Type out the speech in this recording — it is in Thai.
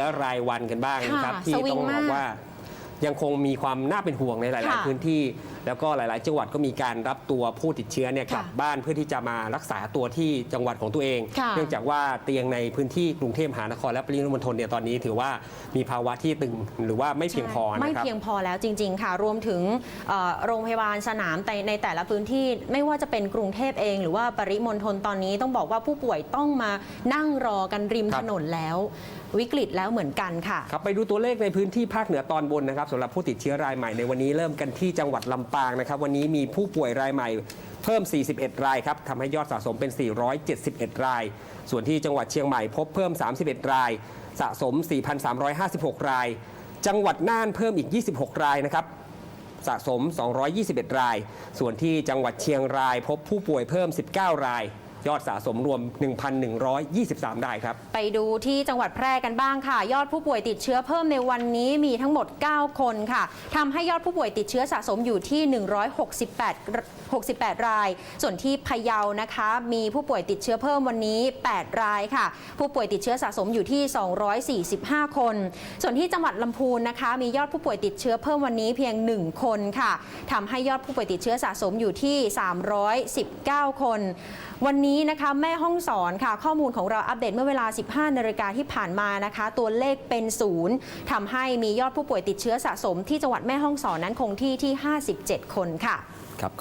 และรายวันกันบ้างนะครับ ค่ะที่สวิต้องงบมาอกกว่า ยังคงมีความน่าเป็นห่วงในหลาย ค่ะ ๆ พื้นที่ แล้วก็หลาย ๆ จังหวัดก็มีการรับตัวผู้ติดเชื้อเนี่ยกลับค่ะบ้านเพื่อที่จะมารักษาตัวที่จังหวัดของตัวเองค่ะเนื่องจากว่าเตียงในพื้นที่กรุงเทพมหานครและปริมณฑลเนี่ยตอนนี้ถือว่ามีภาวะที่ตึงหรือว่าไม่เพียงพอไม่นะครับเพียงพอแล้วจริง ๆ ค่ะ รวมถึงเอ่อโรงพยาบาลสนามแต่ในแต่ละพื้นที่ไม่ว่าจะเป็นกรุงเทพเอง หรือว่าปริมณฑลตอนนี้ต้องบอกว่าผู้ป่วยต้องมานั่งรอกันริมครัถบนนแล้ววิกฤตแล้วเหมือนกันค่ะครับไปดูตัวเลขในพื้นที่ภาคเหนือตอนบนนะครับสำหรับผู้ติดเชื้อรายใหม่ในวันนี้เริ่มกันที่จังหวัดลำปางนะครับ วันนี้มีผู้ป่วยรายใหม่เพิ่ม 41 รายครับทำให้ยอดสะสมเป็น 471 ราย ส่วนที่จังหวัดเชียงใหม่พบเพิ่ม 31 ราย สะสม 4,356 ราย จังหวัดน่านเพิ่มอีก 26 รายนะครับสะสม 221 ราย ส่วนที่จังหวัดเชียงราย พบผู้ป่วยเพิ่ม 19 ราย ยอดสะสมรวม 1,123รายครับ ไปดูที่จังหวัดแพร่กันบ้างค่ะ ยอดผู้ป่วยติดเชื้อเพิ่มในวันนี้มีทั้งหมด 9 คนค่ะทำให้ยอดผู้ป่วยติดเชื้อสะสมอยู่ที่ 168 68 ราย ส่วนที่พะเยานะคะ มีผู้ป่วยติดเชื้อเพิ่มวันนี้ 8 รายค่ะ ผู้ป่วยติดเชื้อสะสมอยู่ที่ 245 คน ส่วนที่จังหวัดลำพูนนะคะ มียอดผู้ป่วยติดเชื้อเพิ่มวันนี้เพียง 1 คนค่ะทำให้ยอดผู้ป่วยติดเชื้อสะสมอยู่ที่ 319 คน วันนี้นะคะแม่ห้องสอนค่ะ ข้อมูลของเราอัปเดตเมื่อเวลา 15 นาฬิกาที่ผ่านมานะคะ ตัวเลขเป็นศูนย์ทำให้มียอดผู้ป่วยติดเชื้อสะสมที่จังหวัดแม่ห้องสอนนั้นคงที่ที่ 57 คนค่ะครับ